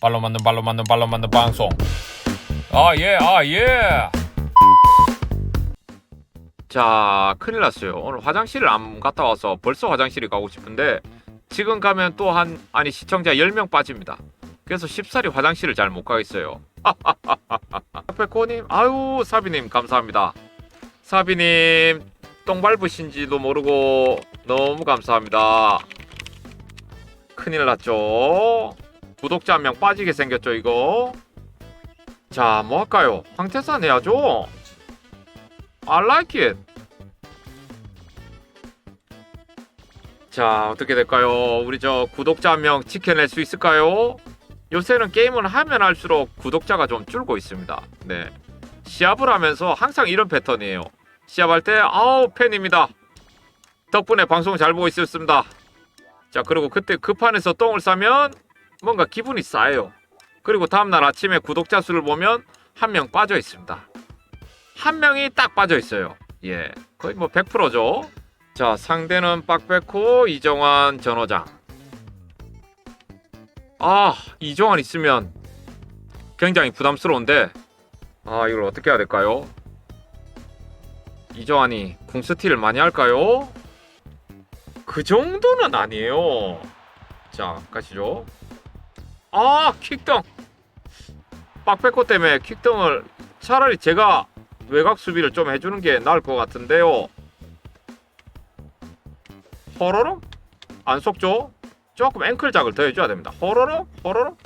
발로 만든 발로 만든 발로 만든 방송. 아 예, 아 예. 자, 큰일 났어요. 오늘 화장실을 안 갔다 와서 벌써 화장실에 가고 싶은데 지금 가면 또 한 아니 시청자 10명 빠집니다. 그래서 쉽사리 화장실을 잘 못 가겠어요. 백호님, 아유 사비님 감사합니다. 사비님 똥 밟으신지도 모르고 너무 감사합니다. 큰일 났죠. 구독자 한 명 빠지게 생겼죠 이거. 자, 뭐 할까요? 황태산 해야죠. I like it. 자, 어떻게 될까요? 우리 저 구독자 한 명 지켜낼 수 있을까요? 요새는 게임을 하면 할수록 구독자가 좀 줄고 있습니다. 네. 시합을 하면서 항상 이런 패턴이에요. 시합할 때 아우 팬입니다. 덕분에 방송 잘 보고 있었습니다. 자, 그리고 그때 급한에서 똥을 싸면 뭔가 기분이 쌓여요. 그리고 다음날 아침에 구독자 수를 보면 한 명 빠져 있습니다. 한 명이 딱 빠져 있어요. 예, 거의 뭐 100%죠. 자, 상대는 빡백호 이정환 전호장. 아, 이정환 있으면 굉장히 부담스러운데, 아, 이걸 어떻게 해야 될까요? 이정환이 궁스틸을 많이 할까요? 그 정도는 아니에요. 자, 가시죠. 아, 킥덩. 빡백호 때문에 킥덩을 차라리 제가 외곽 수비를 좀 해주는 게 나을 것 같은데요. 호로록? 안 속죠? 조금 앵클 작을 더 해줘야 됩니다. 호로록? 호로록?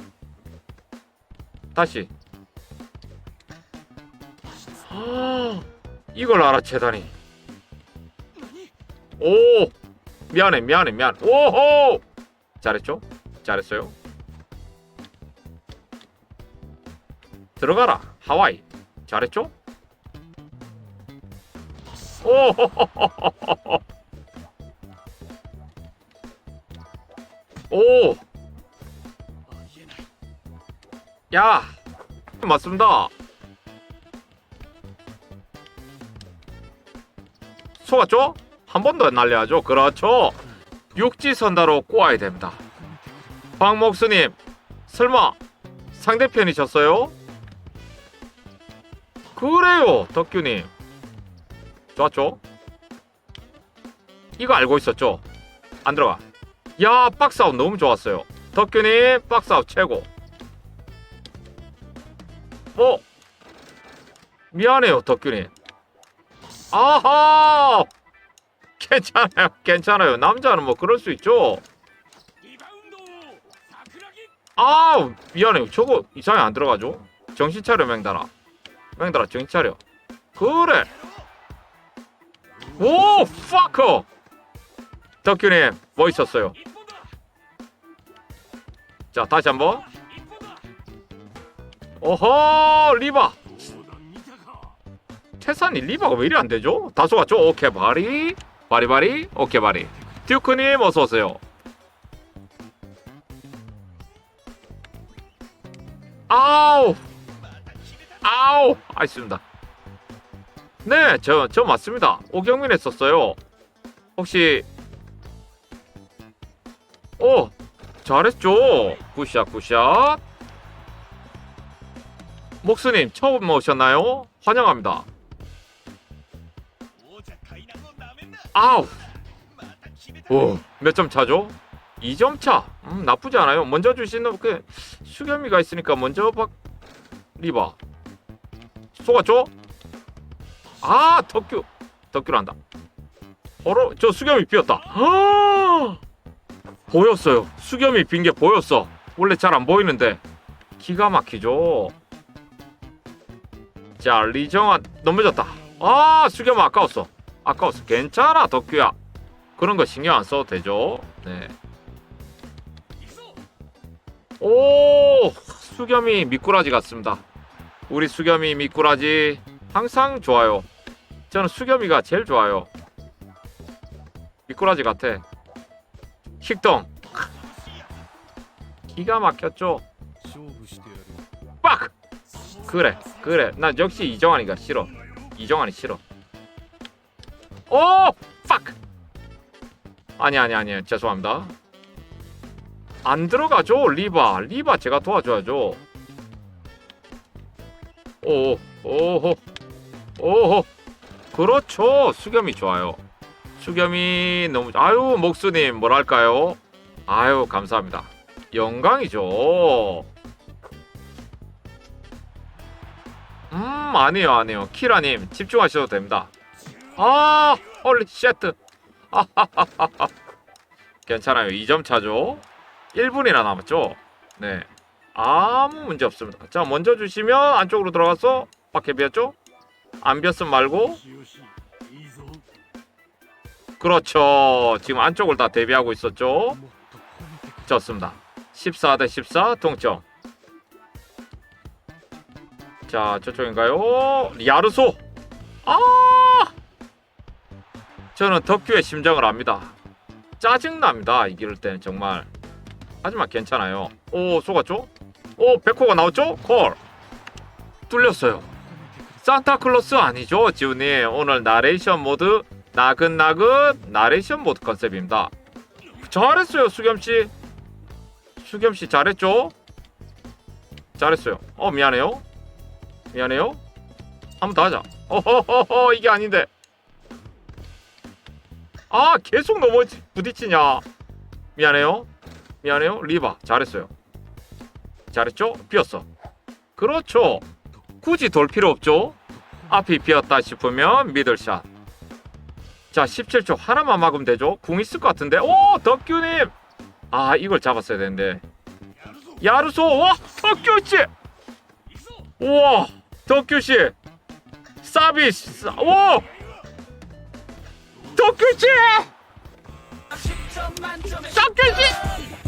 다시. 아, 이걸 알아채다니. 오! 미안해, 미안해, 미안. 오호! 잘했죠? 잘했어요. 들어가라, 하와이. 잘했죠? 오! 오! 야! 맞습니다. 속았죠? 한 번 더 날려야죠. 그렇죠. 육지선다로 꼬아야 됩니다. 박목수님, 설마 상대편이셨어요? 그래요, 덕규님. 좋았죠? 이거 알고 있었죠? 안 들어가. 야, 박스아웃 너무 좋았어요. 덕규님, 박스아웃 최고. 어? 미안해요, 덕규님. 아하! 괜찮아요, 괜찮아요. 남자는 뭐 그럴 수 있죠. 아, 미안해요. 저거 이상하게 안 들어가죠? 정신 차려, 맹달아. 맹달아, 정신 차려. 그래. 오, 파커. 덕규님, 멋있었어요. 자, 다시 한번. 오호, 리바. 태산이 리바가 왜 이리 안 되죠? 다 속았죠? 오케이, 바리. 바리바리. 오케이, 바리. 듀크님, 어서오세요. 아우. 아우. 아있습니다. 네, 저, 저 맞습니다. 오경민 했었어요. 혹시, 오, 잘했죠? 굿샷, 굿샷. 목수님, 처음 오셨나요? 환영합니다. 아우! 오, 몇 점 차죠? 2점 차. 음, 나쁘지 않아요. 먼저 주시는 그 수겸이가 있으니까 먼저 박 리바. 속았죠? 아, 덕규. 덕규를 한다. 어로 저 수겸이 비었다. 아! 보였어요. 수겸이 빈 게 보였어. 원래 잘 안 보이는데 기가 막히죠. 자, 리정환 넘어졌다. 아, 수겸 아까웠어. 아까웠어. 괜찮아, 덕규야. 그런 거 신경 안 써도 되죠. 네. 오, 수겸이 미꾸라지 같습니다. 우리 수겸이 미꾸라지 항상 좋아요. 저는 수겸이가 제일 좋아요. 미꾸라지 같아. 식동. 기가 막혔죠. 빡. 그래, 그래. 난 역시 이정환이가 싫어. 이정환이 싫어. 오, 팍. 아니 아니 아니 죄송합니다. 안 들어가죠 리바 리바 제가 도와줘야죠 오 오호 오호 그렇죠. 수겸이 좋아요. 수겸이 너무 아유 목수님 뭐랄까요? 아유 감사합니다. 영광이죠. 음 아니에요 아니에요. 키라님 집중하셔도 됩니다. 아 홀리 쉣. 하하하하 괜찮아요. 2점 차죠. 1분이나 남았죠? 네 아무 문제 없습니다. 자 먼저 주시면 안쪽으로 들어가서 밖에 비었죠? 안 비었으면 말고. 그렇죠. 지금 안쪽을 다 대비하고 있었죠? 졌습니다. 14 대 14 동점. 자 저쪽인가요? 야르소. 아! 저는 덕규의 심정을 압니다. 짜증납니다 이길 때는 정말. 하지만 괜찮아요. 오 속았죠 오 백호가 나왔죠? 콜. 뚫렸어요. 산타클로스 아니죠 지훈님 오늘 나레이션 모드 나긋나긋 나레이션 모드 컨셉입니다. 잘했어요 수겸씨. 수겸씨 잘했죠? 잘했어요. 어 미안해요. 미안해요. 한 번 더 하자. 어허허허 이게 아닌데. 아 계속 넘어 부딪히냐. 미안해요. 미안해요. 리바 잘했어요 잘했죠? 비었어. 그렇죠. 굳이 돌 필요 없죠. 앞이 비었다 싶으면 미들샷. 자 17초 하나만 막으면 되죠? 궁 있을 것 같은데? 오 덕규님! 아 이걸 잡았어야 되는데. 야르소 와 덕규씨! 우와 덕규씨! 서비스 오! 덕규씨! 덕규씨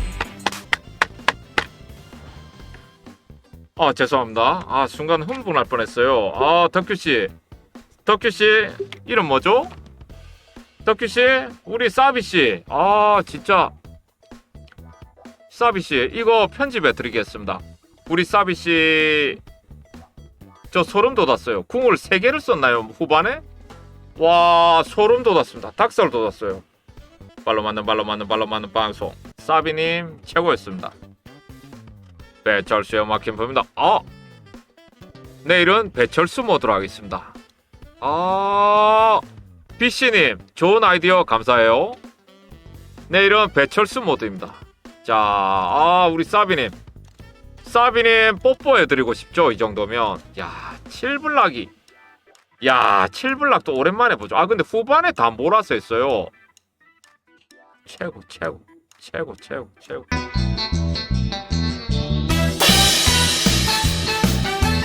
아 죄송합니다. 아 순간 흥분할 뻔했어요. 아 덕규 씨. 덕규 씨 이름 뭐죠? 덕규 씨 우리 사비 씨. 아 진짜. 사비 씨 이거 편집해 드리겠습니다. 우리 사비 씨. 저 소름 돋았어요. 궁을 3개를 썼나요 후반에? 와 소름 돋았습니다. 닭살 돋았어요. 발로 맞는 발로 맞는 발로 맞는 방송. 사비님 최고였습니다 배철수의 막힌 봅니다. 아! 내일은 배철수 모드로 하겠습니다. 아! 비씨님 좋은 아이디어 감사해요. 내일은 배철수 모드입니다. 자 아 우리 사비님. 사비님 뽀뽀해드리고 싶죠? 이 정도면. 야 7블락이. 야 7블락도 오랜만에 보죠. 아 근데 후반에 다 몰아서 했어요. 최고 최고 최고 최고 최고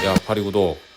야 파리 구독